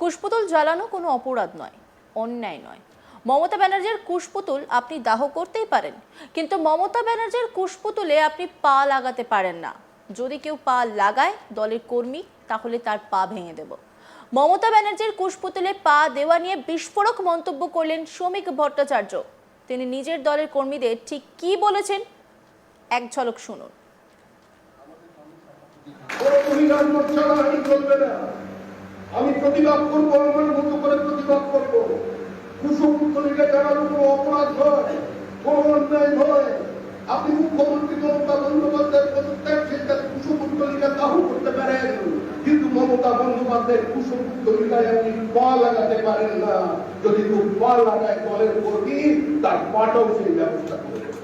কুশপুতুল জ্বালানো কোনো অপরাধ নয়, অন্যায় নয়। মমতা ব্যানার্জির কুশপুতুল আপনি দাহ করতেই পারেন, কিন্তু মমতা ব্যানার্জির কুশপুতুলে আপনি পা লাগাতে পারেন না। যদি কেউ পা লাগায় দলের কর্মী, তাহলে তার পা ভেঙে দেব। মমতা ব্যানার্জির কুশপুতুলে পা দেওয়া নিয়ে বিস্ফোরক মন্তব্য করলেন শ্রমিক ভট্টাচার্য। তিনি নিজের দলের কর্মীদের ঠিক কি বলেছেন, এক ঝলক শুনুন। আমি প্রতিবাদ করব, আমার মতো করে প্রতিবাদ করব। কুসুমতলিকে জানানো কোনো অপরাধ নয় কোনো অন্যায় নয়। আপনি মুখ্যমন্ত্রী মমতা বন্দ্যোপাধ্যায়ের পদত্যাগ সিদ্ধান্ত কুসুমতলিকা দাহ করতে পারেন? কিন্তু মমতা বন্দ্যোপাধ্যায়ের কুসুমতলিকায় আপনি পা লাগাতে পারেন না। যদি কেউ পা লাগায় দলের কর্মী, তার পাটাও সেই ব্যবস্থা করে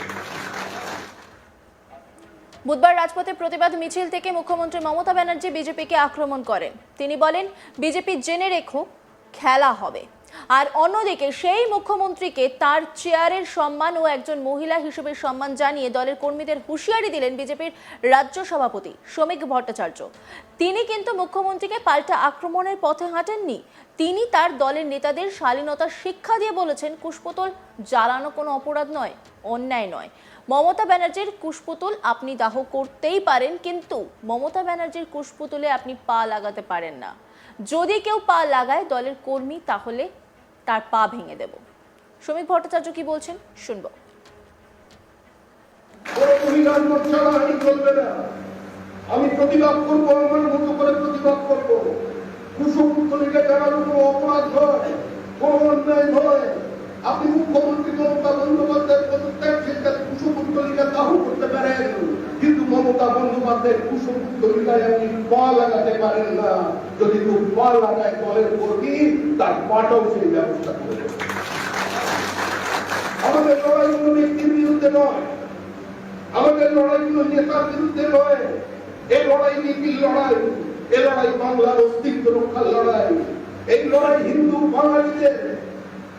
বুধবার রাজপথে প্রতিবাদ মিছিল থেকে মুখ্যমন্ত্রী মমতা ব্যানার্জি বিজেপিকে আক্রমণ করেন। তিনি বলেন, বিজেপি জেনে রেখো, খেলা হবে। আর অন্যদিকে সেই মুখ্যমন্ত্রীকে তার চেয়ারের সম্মান ও একজন মহিলা হিসেবে সম্মান জানিয়ে দলের কর্মীদের হুঁশিয়ারি দিলেন বিজেপির রাজ্য সভাপতি শ্রমিক ভট্টাচার্য। তিনি কিন্তু মুখ্যমন্ত্রীকে পাল্টা আক্রমণের পথে হাঁটেননি। তিনি তার দলের নেতাদের শালীনতার শিক্ষা দিয়ে বলেছেন, কুশপুতল জ্বালানো কোনো অপরাধ নয়, অন্যায় নয়। মমতা ব্যানার্জির কুশপুতুল আপনি দাহ করতেই পারেন, কিন্তু মমতা ব্যানার্জির কুশপুতুলে আপনি পা লাগাতে পারেন না। যদি কেউ পা লাগায় দলের কর্মী, তাহলে তার পা ভেঙে দেব। শ্রমিক ভট্টাচার্য কি বলছেন? শুনব। আমি প্রতিবাদ করব, আমার মতো করে প্রতিবাদ করব। জানানো বন্দ্যোপাধ্যায়ের কুসুমতলিকায় আপনি পা লাগাতে পারেন না। যদি কেউ পা লাগায় দলের কর্মী, তার পাটাও সেই ব্যবস্থা করে। আমাদের লড়াই কোনো ব্যক্তির বিরুদ্ধে নয়। আমাদের লড়াইগুলো নেতার বিরুদ্ধে নয়। এ লড়াই নীতির লড়াই, এ লড়াই বাংলার অস্তিত্ব রক্ষার লড়াই। এই লড়াই হিন্দু বাঙালিদের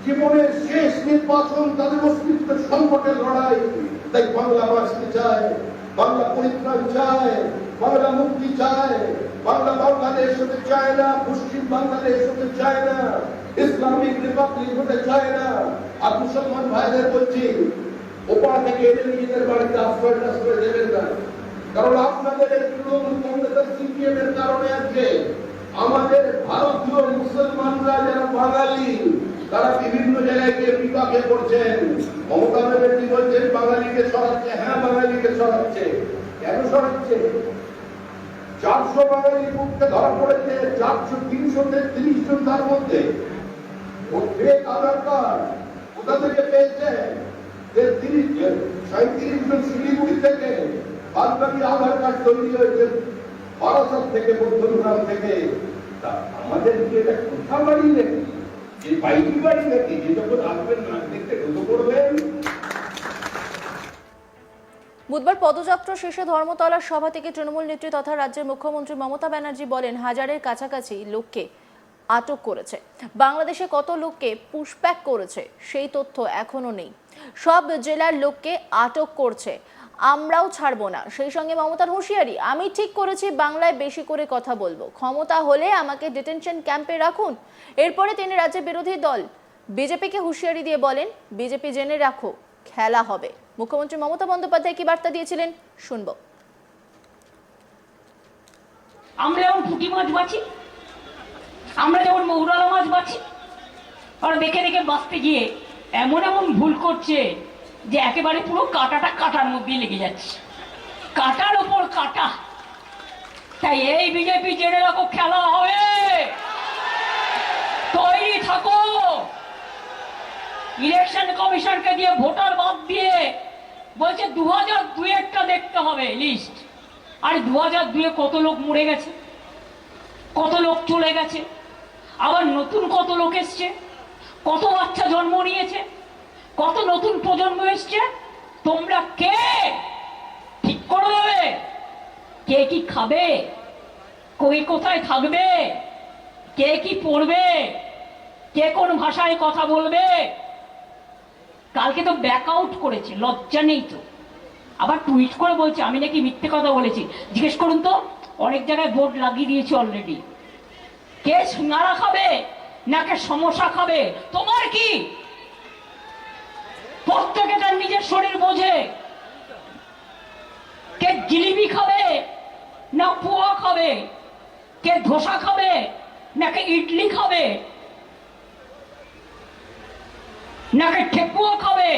জীবনের শেষ নির্বাচন, তাদের অস্তিত্বের সংকটের লড়াই। তাই বাংলা বাঁচতে চায় বাংলা পরিত্রাণ চায়, বাংলা মুক্তি চায়, বাংলা বাংলাদেশ হতে চায় না, পশ্চিম বাংলাদেশ হতে চায় না, ইসলামিক রিপাবলিক হতে চায় না। আর মুসলমান ভাইদের বলছি, ওপার থেকে এনে নিজেদের বাড়িতে আশ্রয় দেবেন না। কারণ আপনাদের তৃণমূল কংগ্রেসের সিপিএম এর কারণে আজকে আমাদের ভারতীয় মুসলমানরা যারা বাঙালি তারা বিভিন্ন জায়গায় গিয়ে বিপাকে পড়ছেন মমতা ব্যানার্জি বলছেন, বাঙালিকে সরাচ্ছে। হ্যাঁ বাঙালিকে সরাচ্ছে। কেন সরাচ্ছে? চারশো বাঙালি বুককে ধরা পড়েছে, চারশো, তিনশো, তেত্রিশ জন তার মধ্যে। ও আধার কার্ড কোথা থেকে পেয়েছে? তেত্রিশ সাঁত্রিশ জন শিলিগুড়ি থেকে। বাদবাকি আধার কার্ড তৈরি হয়েছে বারাসাত থেকে মধ্যমগ্রাম থেকে। আমাদের কি এটা কোথা বাড়ি নাকি এই বাড়ি নাকি যে যখন আসবেন দেখতে ঢুকে পড়বেন বুধবার পদযাত্রা শেষে ধর্মতলার সভা থেকে তৃণমূল নেত্রী তথা রাজ্যের মুখ্যমন্ত্রী মমতা ব্যানার্জি বলেন, হাজারের কাছাকাছি লোককে আটক করেছে। বাংলাদেশে কত লোককে পুশব্যাক করেছে, সেই তথ্য এখনও নেই। সব জেলার লোককে আটক করছে আমরাও ছাড়বো না। সেই সঙ্গে মমতার হুঁশিয়ারি, আমি ঠিক করেছি, বাংলায় বেশি করে কথা বলব। ক্ষমতা হলে আমাকে ডিটেনশন ক্যাম্পে রাখুন। এরপরে তিনি রাজ্যে বিরোধী দল, বিজেপিকে হুঁশিয়ারি দিয়ে বলেন, বিজেপি জেনে রাখো, খেলা হবে। মুখ্যমন্ত্রী মমতা বন্দ্যোপাধ্যায় কি বার্তা দিয়েছিলেন? শুনব। আমরা যেমন পুঁটি মাছ বাছি, আমরা যেমন মৌরালা মাছ বাছি আর দেখে দেখে বাঁচতে গিয়ে এমন এমন ভুল করছে যে একেবারে পুরো কাঁটাটা কাটার মধ্যেই লেগে যাচ্ছে। কাটার ওপর কাটা। তাই এই বিজেপি জেনে রাখো, খেলা হবে। তৈরি থাকো। ইলেকশন কমিশনকে দিয়ে ভোটার বাদ দিয়ে বলছে দু হাজার দুয়েরটা দেখতে হবে লিস্ট। আর দু হাজার দুয়ে কত লোক মরে গেছে? কত লোক চলে গেছে? আবার নতুন কত লোক এসছে? কত বাচ্চা জন্ম নিয়েছে? কত নতুন প্রজন্ম এসছে? তোমরা কে? ঠিক করে দেবে। কে কি খাবে? কই কোথায় থাকবে? কে কি পড়বে? কে কোন ভাষায় কথা বলবে? কালকে তো ব্যাক আউট করেছে, লজ্জা নেই তো। আবার টুইট করে বলছে, আমি নাকি মিথ্যে কথা বলেছি। জিজ্ঞেস করুন তো, অনেক জায়গায় বোর্ড লাগিয়ে দিয়েছি অলরেডি কে সিঙ্গারা খাবে? নাকে সমস্যা খাবে? তোমার কি? প্রত্যেকে তার নিজের শরীর বোঝে। কে জিলিপি খাবে, না পোয়া খাবে, কে ধোসা খাবে নাকি ইডলি খাবে নাকি ঠেকুয়া খাবে,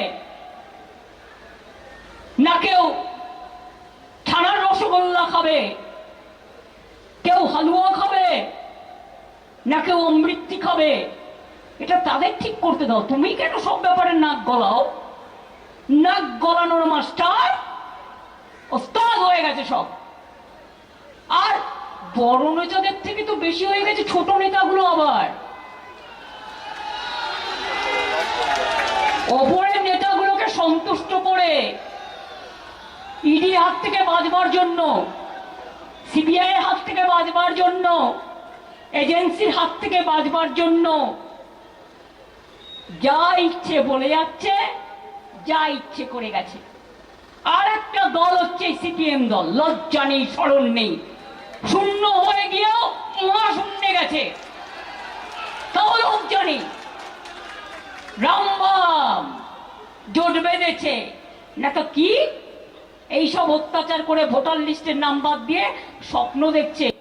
না কেউ ছানার রসগোল্লা খাবে, কেউ হালুয়া খাবে, না কেউ অমৃতি খাবে। এটা তাদের ঠিক করতে দাও। তুমি কেন সব ব্যাপারে নাক গলাও? নাক গলানোর মাস্টার ওস্তাদ হয়ে গেছে সব। আর বড় নেতাদের থেকে তো বেশি হয়ে গেছে ছোট নেতাগুলো আবার। অপরের নেতাগুলোকে সন্তুষ্ট করে ইডির হাত থেকে বাঁচবার জন্য, সিবিআই এর হাত থেকে বাঁচবার জন্য, এজেন্সির হাত থেকে বাঁচবার জন্য যা ইচ্ছে বলে যাচ্ছে, যা ইচ্ছে করে গেছে। আর একটা দল হচ্ছে সিপিএম দল, লজ্জা নেই, স্মরণ নেই। শূন্য হয়ে গিয়েও মহা শূন্যে গেছে। তাও লজ্জা নেই। রামবাম জোট বেঁধেছে। না তো কি? এইসব অত্যাচার করে ভোটার লিস্টের নাম বাদ দিয়ে স্বপ্ন দেখছে।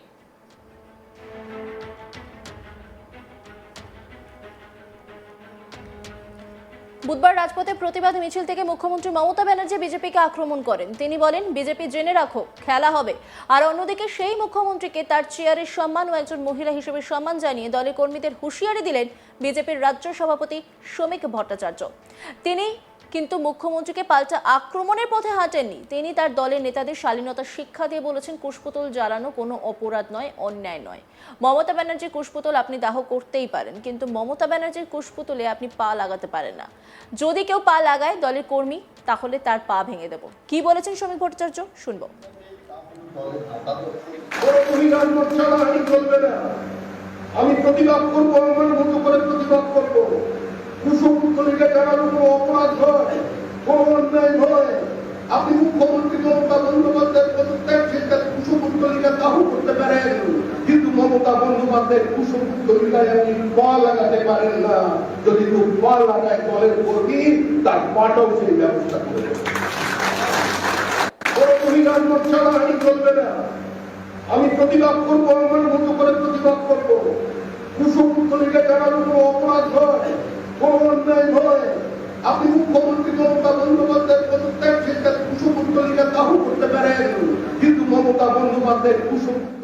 বুধবার রাজপথে প্রতিবাদ মিছিল থেকে মুখ্যমন্ত্রী মমতা ব্যানার্জি বিজেপিকে আক্রমণ করেন। তিনি বলেন, বিজেপি জেনে রাখো, খেলা হবে। আর অন্যদিকে সেই মুখ্যমন্ত্রীকে তার চেয়ারের সম্মান ও একজন মহিলা হিসেবে সম্মান জানিয়ে দলের কর্মীদের হুঁশিয়ারি দিলেন বিজেপির রাজ্য সভাপতি শ্রমিক ভট্টাচার্য। তিনি কিন্তু মুখ্যমন্ত্রীকে পাল্টা আক্রমণের পথে হাঁটেননি। তিনি তার দলের নেতাদের শালীনতা শিক্ষা দিয়ে বলেছেন, কুশপুতল জ্বালানো কোনো অপরাধ নয়, অন্যায় নয়। মমতা ব্যানার্জির কুশপুতল আপনি দাহ করতেই পারেন, কিন্তু মমতা ব্যানার্জির কুশপুতলে আপনি পা লাগাতে পারেন না। যদি কেউ পা লাগায় দলের কর্মী, তাহলে তার পা ভেঙে দেব। কি বলেছেন শ্রমিক ভট্টাচার্য? শুনব। আমি প্রতিবাদ করব, আমার মতো করে প্রতিবাদ করব। কুসুমতলিকে বন্দ্যোপাধ্যায়ের কুসুমতলিকায় আপনি পা লাগাতে পারেন না। যদি কেউ পা লাগায় দলের কর্মী তার পাটাও সেই ব্যবস্থা করে আমি প্রতিবাদ করব, আমার মতো করে প্রতিবাদ করব। কুসুম কুসুমতলিকে জানানো কোনো অপরাধ নয় কোনো অন্যায় নয়। আপনি মুখ্যমন্ত্রী মমতা বন্দ্যোপাধ্যায়ের পদত্যাগ চিন্তা কুসুমতলিকা দাহ করতে পারেন। কিন্তু মমতা বন্দ্যোপাধ্যায়ের কুসুমতলিকা